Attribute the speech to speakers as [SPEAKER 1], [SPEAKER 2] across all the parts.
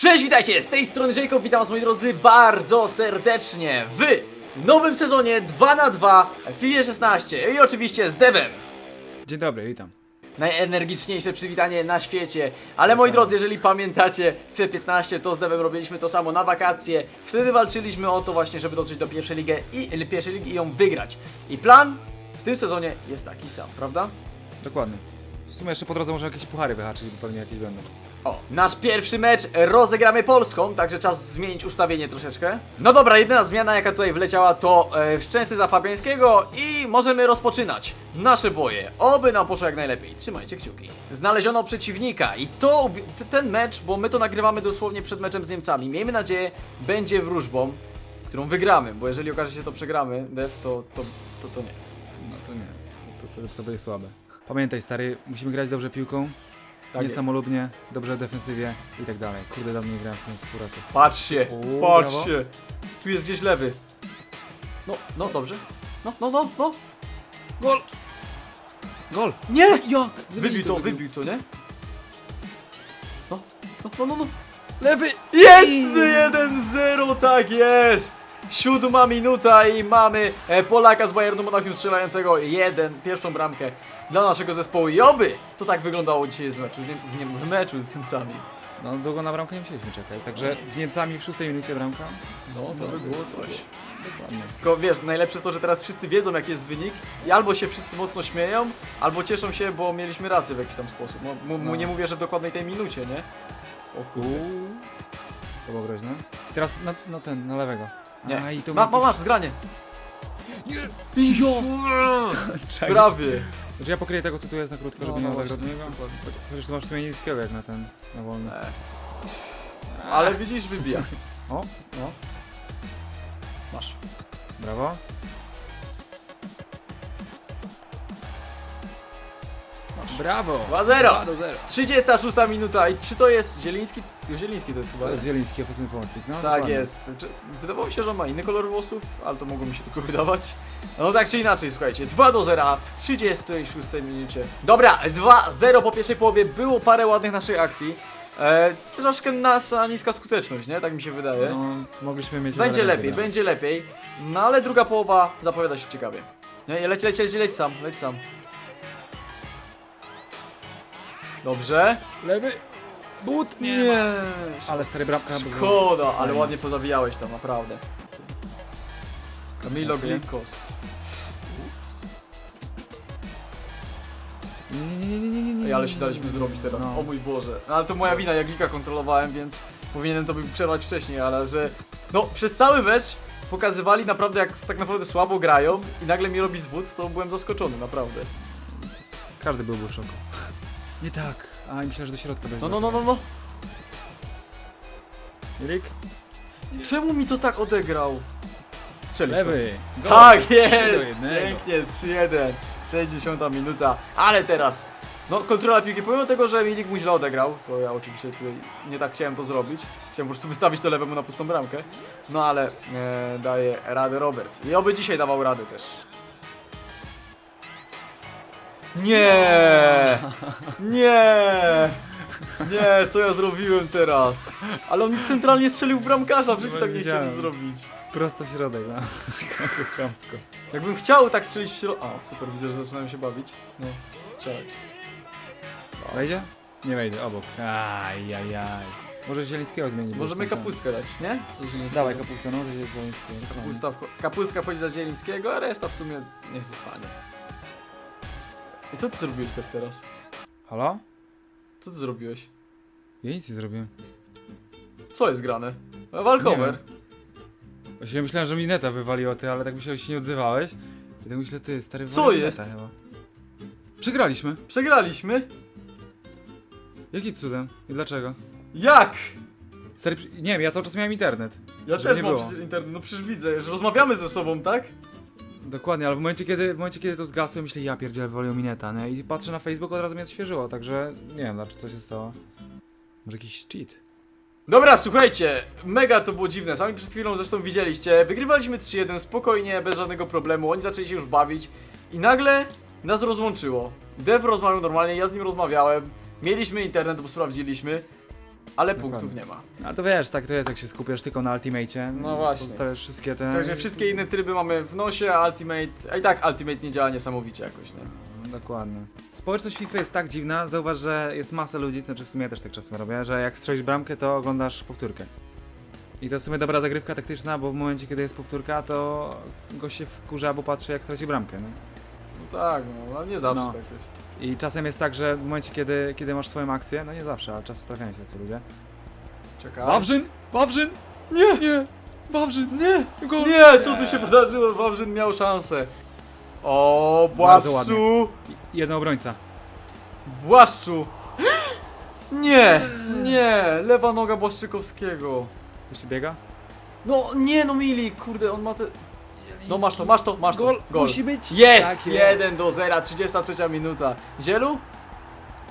[SPEAKER 1] Cześć, witajcie! Z tej strony Jacob, witam was moi drodzy bardzo serdecznie w nowym sezonie 2 na 2 w FIFA 16 i oczywiście z Devem.
[SPEAKER 2] Dzień dobry, witam.
[SPEAKER 1] Najenergiczniejsze przywitanie na świecie. Ale moi drodzy, jeżeli pamiętacie, w FIFA 15 to z Devem robiliśmy to samo na wakacje. Wtedy walczyliśmy o to właśnie, żeby dotrzeć do pierwszej ligi i, pierwszej ligi i ją wygrać. I plan w tym sezonie jest taki sam, prawda?
[SPEAKER 2] Dokładnie. W sumie jeszcze po drodze może jakieś puchary wyhaczyć, bo pewnie jakieś będą.
[SPEAKER 1] O, nasz pierwszy mecz rozegramy Polską, także czas zmienić ustawienie troszeczkę. No dobra, jedyna zmiana jaka tutaj wleciała to e, Szczęsny za Fabiańskiego i możemy rozpoczynać nasze boje. Oby nam poszło jak najlepiej. Trzymajcie kciuki. Znaleziono przeciwnika i to, ten mecz, bo my to nagrywamy dosłownie przed meczem z Niemcami. Miejmy nadzieję, będzie wróżbą, którą wygramy, bo jeżeli okaże się to przegramy, Dev, to, to, to, to nie.
[SPEAKER 2] No to nie, to, to, to będzie słabe. Pamiętaj stary, musimy grać dobrze piłką,
[SPEAKER 1] Tak
[SPEAKER 2] nie
[SPEAKER 1] jest.
[SPEAKER 2] dobrze defensywie i tak dalej. Kurde, dawno nie grałem z tym współpracą.
[SPEAKER 1] Patrzcie,
[SPEAKER 2] O,
[SPEAKER 1] patrzcie. Tu jest gdzieś lewy. No, no, dobrze. No, no, no, no.
[SPEAKER 2] Gol! Gol!
[SPEAKER 1] Nie!
[SPEAKER 2] Ja!
[SPEAKER 1] Wybił to, wybił to, nie? No, no, no, no, no.
[SPEAKER 2] Lewy!
[SPEAKER 1] Jest! 1-0, tak jest! Siódma minuta i mamy e, Polaka z Bayernu Monachium strzelającego jeden, pierwszą bramkę dla naszego zespołu. I oby to tak wyglądało dzisiaj z meczu, z, Niem- w, Niem- w meczu z Niemcami.
[SPEAKER 2] No długo na bramkę nie musieliśmy czekać, także z Niemcami w szóstej minucie bramka.
[SPEAKER 1] No, to by było coś.
[SPEAKER 2] Dokładnie.
[SPEAKER 1] Tylko wiesz, najlepsze jest to, że teraz wszyscy wiedzą jaki jest wynik i albo się wszyscy mocno śmieją, albo cieszą się, bo mieliśmy rację w jakiś tam sposób. No,
[SPEAKER 2] No.
[SPEAKER 1] nie mówię, że w dokładnej tej minucie, nie? O kurde.
[SPEAKER 2] To było groźne. Teraz na, na ten, na lewego.
[SPEAKER 1] Nie.
[SPEAKER 2] A, i to
[SPEAKER 1] Ma, masz zgranie.
[SPEAKER 2] Jo!
[SPEAKER 1] Prawie.
[SPEAKER 2] Znaczy ja pokryję tego co tu jest na krótko, żeby
[SPEAKER 1] No,
[SPEAKER 2] nie
[SPEAKER 1] no
[SPEAKER 2] było zagrodnego.
[SPEAKER 1] dokładnie.
[SPEAKER 2] Chociaż tu masz w sumie niskiego jak na ten, na wolny.
[SPEAKER 1] E. Ale widzisz, wybija.
[SPEAKER 2] O,
[SPEAKER 1] No. Masz.
[SPEAKER 2] brawo. Brawo!
[SPEAKER 1] 2-0.
[SPEAKER 2] do 0.
[SPEAKER 1] 36 minuta i czy to jest Zieliński? Zieliński to jest chyba.
[SPEAKER 2] To jest Zieliński, ofensywny pomocnik. No,
[SPEAKER 1] Tak
[SPEAKER 2] dokładnie.
[SPEAKER 1] jest. Czy, wydawało mi się, że on ma inny kolor włosów, ale to mogło mi się tylko wydawać. No tak czy inaczej, słuchajcie, 2 do 0 w 36 minucie. Dobra, 2-0 po pierwszej połowie, było parę ładnych naszych akcji. E, troszkę nasza niska skuteczność, nie? Tak mi się wydaje.
[SPEAKER 2] No, mogliśmy mieć
[SPEAKER 1] będzie lepiej,
[SPEAKER 2] lepiej,
[SPEAKER 1] będzie lepiej. No ale druga połowa zapowiada się ciekawie. Nie, leć, leć, leć, leć sam, leć sam. Dobrze.
[SPEAKER 2] Lewy! But! Nie!
[SPEAKER 1] Nie.
[SPEAKER 2] Ale stary bramka.
[SPEAKER 1] Szkoda, ale ładnie pozawijałeś tam, naprawdę. Camilo
[SPEAKER 2] Dziękuję.
[SPEAKER 1] Glikos.
[SPEAKER 2] Nie, nie, nie, nie, nie, nie, nie.
[SPEAKER 1] Ej, ale się daliśmy zrobić teraz.
[SPEAKER 2] No.
[SPEAKER 1] O mój Boże. No, ale to moja wina, ja Glika kontrolowałem, więc powinienem to by przerwać wcześniej, ale że... No, przez cały mecz pokazywali naprawdę, jak tak naprawdę słabo grają i nagle mi robi zwód, to byłem zaskoczony, naprawdę.
[SPEAKER 2] Każdy byłby w szoku. Nie tak. A, myślę, że do środka będzie.
[SPEAKER 1] No, no, no, no, no.
[SPEAKER 2] Rik?
[SPEAKER 1] Czemu mi to tak odegrał? Strzelisz.
[SPEAKER 2] Lewy! Gol.
[SPEAKER 1] Tak
[SPEAKER 2] Trzy do
[SPEAKER 1] jest!
[SPEAKER 2] jednego.
[SPEAKER 1] Pięknie, 3-1. 60 minuta. Ale teraz. No, kontrola piłki. Pomimo tego, że Milik mu źle odegrał, to ja oczywiście tutaj nie tak chciałem to zrobić. Chciałem po prostu wystawić to lewemu na pustą bramkę. No ale e, daje radę Robert. I oby dzisiaj dawał radę też. Nie! Nie! Nie, co ja zrobiłem teraz? Ale on mi centralnie strzelił w bramkarza, w życiu tak nie chciałem
[SPEAKER 2] Widziałem.
[SPEAKER 1] zrobić.
[SPEAKER 2] Prosto w środek, no. Chamsko.
[SPEAKER 1] Jakbym chciał tak strzelić w środek. A, super, widzę, że zaczynają się bawić. No, strzelaj.
[SPEAKER 2] Wejdzie? Nie wejdzie, obok. Ajajaj. Może Zielińskiego zmienić.
[SPEAKER 1] Możemy kapustkę dać, nie? Zielińskiego.
[SPEAKER 2] Dawaj kapustę, no, to Zielińskiego.
[SPEAKER 1] Kapusta wcho- kapustka wchodzi za Zielińskiego, a reszta w sumie niech zostanie. I co ty zrobiłeś teraz?
[SPEAKER 2] Halo?
[SPEAKER 1] Co ty zrobiłeś?
[SPEAKER 2] Ja nic nie zrobiłem.
[SPEAKER 1] Co jest grane? Walkover.
[SPEAKER 2] Właściwie myślałem, że mi neta wywaliło ty, ale tak myślałem, że się nie odzywałeś. I tak myślę, ty, stary
[SPEAKER 1] Co
[SPEAKER 2] wywalił
[SPEAKER 1] jest?
[SPEAKER 2] Neta chyba. Przegraliśmy.
[SPEAKER 1] Przegraliśmy?
[SPEAKER 2] Jakim cudem? I dlaczego?
[SPEAKER 1] Jak?
[SPEAKER 2] Stary, przy- nie wiem, ja cały czas miałem internet.
[SPEAKER 1] Ja
[SPEAKER 2] Żeby
[SPEAKER 1] też
[SPEAKER 2] nie
[SPEAKER 1] mam
[SPEAKER 2] było.
[SPEAKER 1] przecież internet, no przecież widzę, że rozmawiamy ze sobą, tak?
[SPEAKER 2] Dokładnie, ale w momencie kiedy, w momencie, kiedy to zgasło, myślę, ja pierdzielę, wywaliło mi neta, nie? I patrzę na Facebook, od razu mnie odświeżyło, także nie wiem, dlaczego co się stało. Może jakiś cheat?
[SPEAKER 1] Dobra, słuchajcie, mega to było dziwne, sami przed chwilą zresztą widzieliście, wygrywaliśmy 3-1 spokojnie, bez żadnego problemu, oni zaczęli się już bawić i nagle nas rozłączyło. Dev rozmawiał normalnie, ja z nim rozmawiałem, mieliśmy internet, bo sprawdziliśmy, ale
[SPEAKER 2] Dokładnie.
[SPEAKER 1] punktów nie ma.
[SPEAKER 2] A to wiesz, tak to jest, jak się skupiasz tylko na Ultimate'cie.
[SPEAKER 1] No właśnie.
[SPEAKER 2] Pozostawiasz wszystkie te...
[SPEAKER 1] Także wszystkie inne tryby mamy w nosie, a Ultimate, a i tak Ultimate nie działa niesamowicie jakoś, nie?
[SPEAKER 2] Dokładnie. Społeczność FIFA jest tak dziwna, zauważ, że jest masa ludzi, znaczy w sumie ja też tak czasem robię, że jak strzelisz bramkę, to oglądasz powtórkę. I to w sumie dobra zagrywka taktyczna, bo w momencie, kiedy jest powtórka, to gość się wkurza, bo patrzy jak straci bramkę, nie?
[SPEAKER 1] Tak, no, ale nie zawsze
[SPEAKER 2] No.
[SPEAKER 1] tak jest.
[SPEAKER 2] I czasem jest tak, że w momencie, kiedy, kiedy masz swoją akcję, no nie zawsze, ale czasem trafiają się tacy ludzie.
[SPEAKER 1] Czekaj.
[SPEAKER 2] Wawrzyn! Wawrzyn!
[SPEAKER 1] Nie!
[SPEAKER 2] Nie! Wawrzyn!
[SPEAKER 1] Nie!
[SPEAKER 2] Gol!
[SPEAKER 1] Nie! Co tu się wydarzyło? Wawrzyn miał szansę. O,
[SPEAKER 2] Bardzo
[SPEAKER 1] Błaszczu!
[SPEAKER 2] Jeden obrońca.
[SPEAKER 1] Błaszczu! Nie! Nie! Lewa noga Błaszczykowskiego.
[SPEAKER 2] Ktoś tu biega?
[SPEAKER 1] No nie no Mili, kurde, on ma te... No masz to, masz to, masz to.
[SPEAKER 2] Gol,
[SPEAKER 1] Gol.
[SPEAKER 2] musi być!
[SPEAKER 1] Jest!
[SPEAKER 2] Tak
[SPEAKER 1] 1 do 0, 33 minuta. Zielu?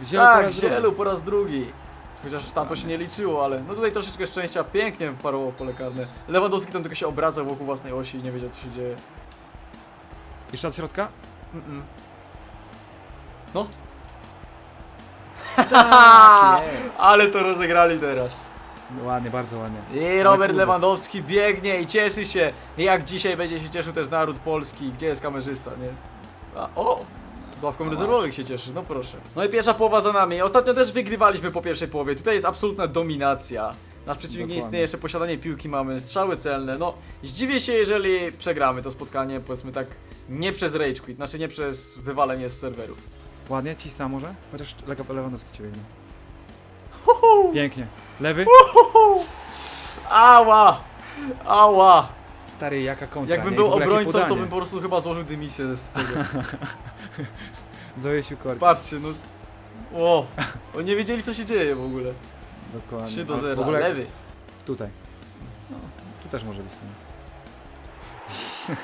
[SPEAKER 2] Wziął po
[SPEAKER 1] tak,
[SPEAKER 2] raz drugi.
[SPEAKER 1] Zielu po raz drugi. Chociaż tam to się nie liczyło, ale no tutaj troszeczkę szczęścia pięknie wparował w pole karne. Lewandowski tam tylko się obracał wokół własnej osi i nie wiedział co się dzieje.
[SPEAKER 2] Jeszcze od środka?
[SPEAKER 1] Mm-mm. No.
[SPEAKER 2] Tak jest.
[SPEAKER 1] Ale to rozegrali teraz.
[SPEAKER 2] Ładnie, bardzo ładnie.
[SPEAKER 1] I Robert
[SPEAKER 2] kurde.
[SPEAKER 1] Lewandowski biegnie i cieszy się, jak dzisiaj będzie się cieszył też naród polski. Gdzie jest kamerzysta, nie? A, o! Z ławką
[SPEAKER 2] No
[SPEAKER 1] rezerwowych się cieszy, no proszę. No i pierwsza połowa za nami. Ostatnio też wygrywaliśmy po pierwszej połowie. Tutaj jest absolutna dominacja. Nasz przeciwnik nie
[SPEAKER 2] Dokładnie.
[SPEAKER 1] istnieje, jeszcze posiadanie piłki mamy, strzały celne. No, zdziwię się, jeżeli przegramy to spotkanie, powiedzmy tak, nie przez rage quit, znaczy nie przez wywalenie z serwerów.
[SPEAKER 2] Ładnie, cisna może? Chociaż Lewandowski cię biegnie. Pięknie. Lewy?
[SPEAKER 1] Ała! Ała!
[SPEAKER 2] Stary, jaka kontra.
[SPEAKER 1] Jakbym
[SPEAKER 2] nie?
[SPEAKER 1] był
[SPEAKER 2] I w ogóle jakie
[SPEAKER 1] obrońcą, to
[SPEAKER 2] podanie.
[SPEAKER 1] bym po prostu chyba złożył dymisję z tego.
[SPEAKER 2] Zawiesił korki.
[SPEAKER 1] Patrzcie, no. O, oni nie wiedzieli co się dzieje w ogóle.
[SPEAKER 2] Dokładnie.
[SPEAKER 1] 3 do
[SPEAKER 2] Ale
[SPEAKER 1] 0,
[SPEAKER 2] W ogóle
[SPEAKER 1] lewy.
[SPEAKER 2] tutaj. No, tu też może być.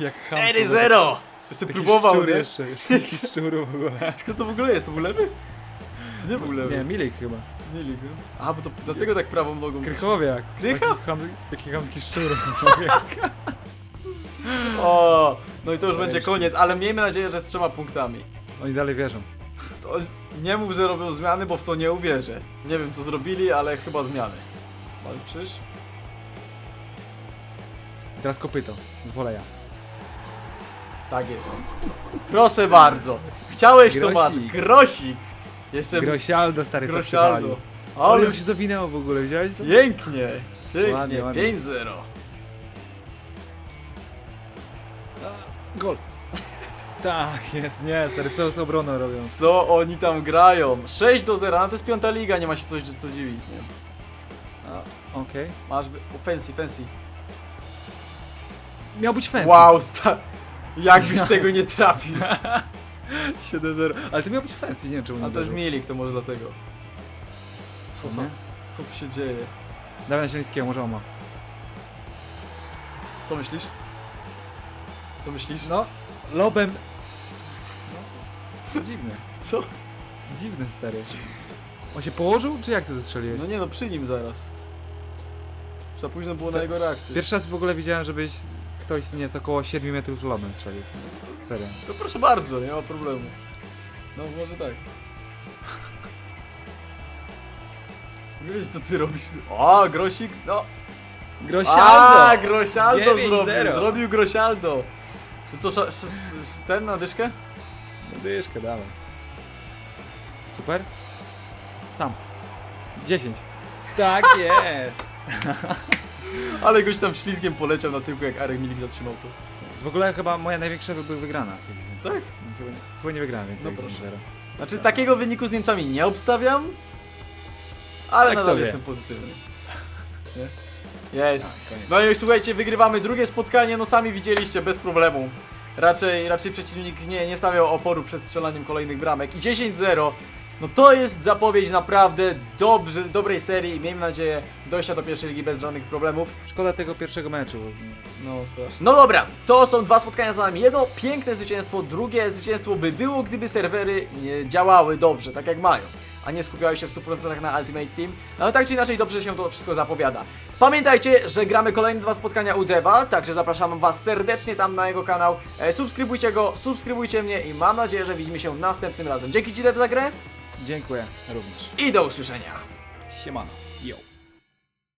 [SPEAKER 2] Jak Jak ham-
[SPEAKER 1] 4-0! Jeszcze próbował, nie?
[SPEAKER 2] jeszcze. jeszcze. Taki szczur w ogóle.
[SPEAKER 1] Kto to w ogóle jest? To był lewy? Nie był lewy.
[SPEAKER 2] Nie, Milik chyba.
[SPEAKER 1] Milik, no. A, bo to dlatego tak prawą nogą.
[SPEAKER 2] Krychowiak.
[SPEAKER 1] Krycha?
[SPEAKER 2] Taki ham- Jaki chamski szczur.
[SPEAKER 1] O, no i to już będzie koniec, ale miejmy nadzieję, że z trzema punktami.
[SPEAKER 2] Oni dalej wierzą.
[SPEAKER 1] To nie mów, że robią zmiany, bo w to nie uwierzę. Nie wiem co zrobili, ale chyba zmiany. Walczysz?
[SPEAKER 2] I teraz kopyto. Z woleja.
[SPEAKER 1] Tak jest. Proszę bardzo. Chciałeś to masz.
[SPEAKER 2] Grosik.
[SPEAKER 1] Jeszcze
[SPEAKER 2] Grosialdo stary
[SPEAKER 1] Grosialdo.
[SPEAKER 2] Ale
[SPEAKER 1] Ale
[SPEAKER 2] ją się zawinęło w ogóle, widziałeś to?
[SPEAKER 1] pięknie. Pięknie.
[SPEAKER 2] Ładnie, ładnie.
[SPEAKER 1] 5-0.
[SPEAKER 2] Gol. Tak, jest, nie, stary, co z obroną robią?
[SPEAKER 1] Co oni tam grają? 6 do 0, no to jest piąta liga, nie ma się coś co dziwić, nie?
[SPEAKER 2] A, Okej.
[SPEAKER 1] Masz wy- o, fancy, fancy.
[SPEAKER 2] Miał być fancy.
[SPEAKER 1] Wow, sta... Jakbyś tego nie trafił.
[SPEAKER 2] 7-0. Ale to miał być fancy, nie wiem czemu
[SPEAKER 1] A
[SPEAKER 2] nie
[SPEAKER 1] to jest
[SPEAKER 2] uderzył.
[SPEAKER 1] Milik, to może dlatego. Co, co,
[SPEAKER 2] Nie?
[SPEAKER 1] co tu się dzieje?
[SPEAKER 2] Dawaj na Zielińskiego, może on ma.
[SPEAKER 1] Co myślisz? Co myślisz?
[SPEAKER 2] No, lobem. No, dziwne.
[SPEAKER 1] Co?
[SPEAKER 2] Dziwny stary. On się położył, czy jak ty zestrzeliłeś?
[SPEAKER 1] No nie no, przy nim zaraz. Za późno było
[SPEAKER 2] Co?
[SPEAKER 1] na jego reakcję.
[SPEAKER 2] Pierwszy raz w ogóle widziałem, żebyś ktoś nie z około 7 metrów lobem strzelił. Serio.
[SPEAKER 1] To proszę bardzo, nie ma problemu. No może tak. Wiesz co ty robisz? O, Grosik, no.
[SPEAKER 2] Grosialdo!
[SPEAKER 1] A, Grosialdo
[SPEAKER 2] 9-0.
[SPEAKER 1] zrobił, zrobił Grosialdo. To co, sz, sz, sz, ten na dyszkę?
[SPEAKER 2] No dyszkę, dawaj. Super. Sam. 10. Tak jest.
[SPEAKER 1] Ale goś tam ślizgiem poleciał na tyłku, jak Arek Milik zatrzymał to.
[SPEAKER 2] To w ogóle chyba moja największa by wygrana.
[SPEAKER 1] Tak?
[SPEAKER 2] No, Chyba nie, chyba nie wygrałem, więc
[SPEAKER 1] No
[SPEAKER 2] jak
[SPEAKER 1] proszę.
[SPEAKER 2] 10-0.
[SPEAKER 1] Znaczy takiego wyniku z Niemcami nie obstawiam, ale
[SPEAKER 2] kto
[SPEAKER 1] nadal
[SPEAKER 2] wie?
[SPEAKER 1] jestem pozytywny. Nie? Jest.
[SPEAKER 2] Koniec.
[SPEAKER 1] No i słuchajcie, wygrywamy drugie spotkanie, no sami widzieliście, bez problemu. Raczej, raczej przeciwnik nie, nie stawiał oporu przed strzelaniem kolejnych bramek. I 10-0, no to jest zapowiedź naprawdę dobrze, dobrej serii i miejmy nadzieję dojścia do pierwszej ligi bez żadnych problemów.
[SPEAKER 2] Szkoda tego pierwszego meczu.
[SPEAKER 1] No strasznie. No dobra, to są dwa spotkania za nami. Jedno piękne zwycięstwo, drugie zwycięstwo by było, gdyby serwery nie działały dobrze, tak jak mają. A nie skupiały się w 100% na Ultimate Team. No tak czy inaczej dobrze się to wszystko zapowiada. Pamiętajcie, że gramy kolejne dwa spotkania u Deva, także zapraszam was serdecznie tam na jego kanał. E, subskrybujcie go, subskrybujcie mnie i mam nadzieję, że widzimy się następnym razem. Dzięki Ci Dev za grę
[SPEAKER 2] Dziękuję również.
[SPEAKER 1] i do usłyszenia.
[SPEAKER 2] Siemano. Yo.